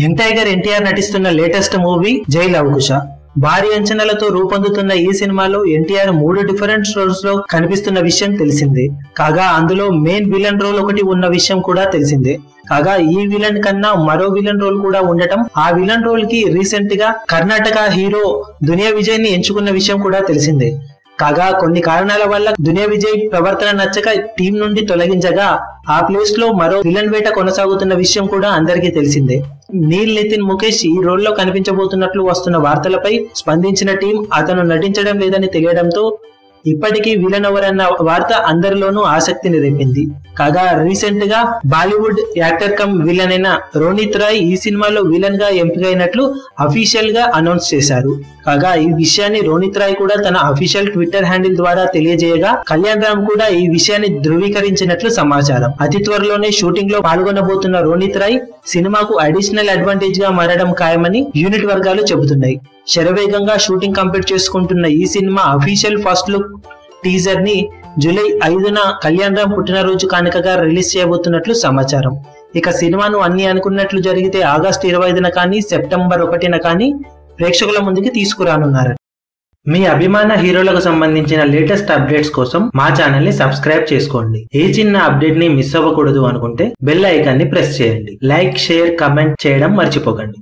Tiger NTR నటిస్తున్న latest movie జై లవకుశ. భారీ అంచనాలతో రూపొందుతున్న ఈ సినిమాలో ఎన్టీఆర్ మూడు డిఫరెంట్ రోల్స్లో కనిపిస్తున్న విషయం తెలిసిందే. కాగా అందులో మెయిన్ విలన్ రోల్ ఒకటి ఉన్న విషయం కూడా తెలిసిందే. కాగా ఈ విలన్ కన్నా మరో విలన్ రోల్ కూడా ఉండటం ఆ విలన్ రోల్కి రీసెంట్గా కర్ణాటక హీరో దునియా విజయ్ని ఎంచుకున్న విషయం కూడా తెలిసిందే. కాగా కొన్ని కారణాల వల్ల దునియా విజయ్ ప్రవర్తన నచ్చక టీం నుండి తొలగించగా ఆ ప్లేస్లో మరో విలన్ వేట కొనసాగుతున్న విషయం కూడా అందరికీ తెలిసిందే. నీల్ నితిన్ ముఖేష్ ఈ రోల్లో కనిపించబోతున్నట్లు వస్తున్న వార్తలపై స్పందించిన టీం అతను నటించడం లేదని తెలియడంతో ఇప్పటికీ విలన్ ఎవరన్న వార్త అందరిలోనూ ఆసక్తిని రేపింది కాగా రీసెంట్గా బాలీవుడ్ యాక్టర్ కమ్ విలన్ అయిన రోనిత్ రాయ్ ఈ సినిమాలో విలన్గా ఎంపికైనట్లు అఫీషియల్గా అనౌన్స్ చేశారు. కాగా ఈ విషయాన్ని రోనిత్ రాయ్ కూడా తన అఫీషియల్ ట్విట్టర్ హ్యాండిల్ ద్వారా తెలియజేయగా కళ్యాణ్ రామ్ కూడా ఈ విషయాన్ని ధృవీకరించినట్లు సమాచారం. అతి త్వరలోనే షూటింగ్లో పాల్గొనబోతున్న రోనిత్ రాయ్ సినిమాకు అడిషనల్ అడ్వాంటేజ్గా మారడం ఖాయమని యూనిట్ వర్గాలు చెబుతున్నాయి. శరవేగంగా షూటింగ్ కంప్లీట్ చేసుకుంటున్న ఈ సినిమా అఫీషియల్ ఫస్ట్ లుక్ టీజర్ని జూలై ఐదున కళ్యాణ్ రామ్ పుట్టినరోజు కానుకగా రిలీజ్ చేయబోతున్నట్లు సమాచారం. ఇక సినిమాను అన్ని అనుకున్నట్లు జరిగితే ఆగస్టు ఇరవై ఐదున కానీ సెప్టెంబర్ ఒకటిన కానీ ప్రేక్షకుల ముందుకి తీసుకురానున్నారు. మీ అభిమాన హీరోలకు సంబంధించిన లేటెస్ట్ అప్డేట్స్ కోసం మా ఛానల్ని సబ్స్క్రైబ్ చేసుకోండి. ఏ చిన్న అప్డేట్ని మిస్ అవ్వకూడదు అనుకుంటే బెల్ ఐకాన్ని ప్రెస్ చేయండి. లైక్ షేర్ కమెంట్ చేయడం మర్చిపోకండి.